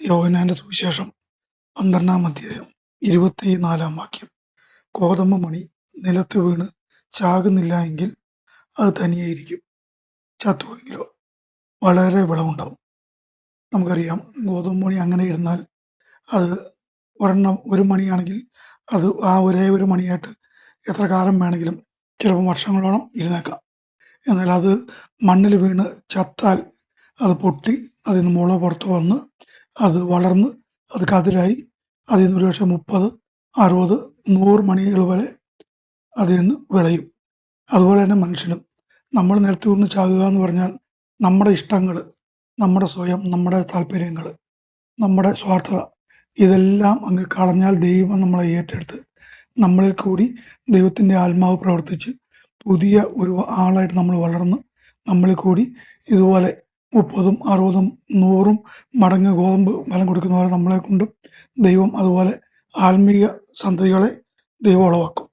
യോഹന്നാന്റെ സുവിശേഷം പന്ത്രണ്ടാം അധ്യായം ഇരുപത്തി നാലാം വാക്യം. കോതമ്പ് മണി നിലത്ത് വീണ് ചാകുന്നില്ല എങ്കിൽ അത് തനിയായിരിക്കും. ചത്തുവെങ്കിലോ വളരെ വിളവുണ്ടാവും. നമുക്കറിയാം ഗോതമ്പ് മണി അങ്ങനെ ഇരുന്നാൽ അത് ഒരെണ്ണം ഒരു മണിയാണെങ്കിൽ അത് ആ ഒരേ ഒരു മണിയായിട്ട് എത്ര കാലം വേണമെങ്കിലും ചിലപ്പോൾ വർഷങ്ങളോളം ഇരുന്നേക്കാം. എന്നാൽ അത് മണ്ണിൽ വീണ് ചത്താൽ അത് പൊട്ടി അതിൽ നിന്ന് മുള പുറത്ത് വന്ന് അത് വളർന്ന് അത് കതിരായി. അതിൽ നിന്ന് ഒരുപക്ഷെ മുപ്പത് അറുപത് നൂറ് മണികൾ വരെ അതിൽ നിന്ന് വിളയും. അതുപോലെ തന്നെ മനുഷ്യനും. നമ്മൾ നേരത്തെ ഒന്ന് ചാകുക എന്ന് പറഞ്ഞാൽ നമ്മുടെ ഇഷ്ടങ്ങൾ നമ്മുടെ സ്വയം നമ്മുടെ താല്പര്യങ്ങൾ നമ്മുടെ സ്വാർത്ഥത ഇതെല്ലാം അങ്ങ് കളഞ്ഞാൽ ദൈവം നമ്മളെ ഏറ്റെടുത്ത് നമ്മളിൽ കൂടി ദൈവത്തിന്റെ ആത്മാവ് പ്രവർത്തിച്ച് പുതിയ ഒരു ആളായിട്ട് നമ്മൾ വളർന്ന് നമ്മളിൽ കൂടി ഇതുപോലെ മുപ്പതും അറുപതും നൂറും മടങ്ങ് ഗോതമ്പ് ഫലം കൊടുക്കുന്ന പോലെ നമ്മളെ കൊണ്ടും ദൈവം അതുപോലെ ആത്മീയ സന്തതികളെ ദൈവം ഉളവാക്കും.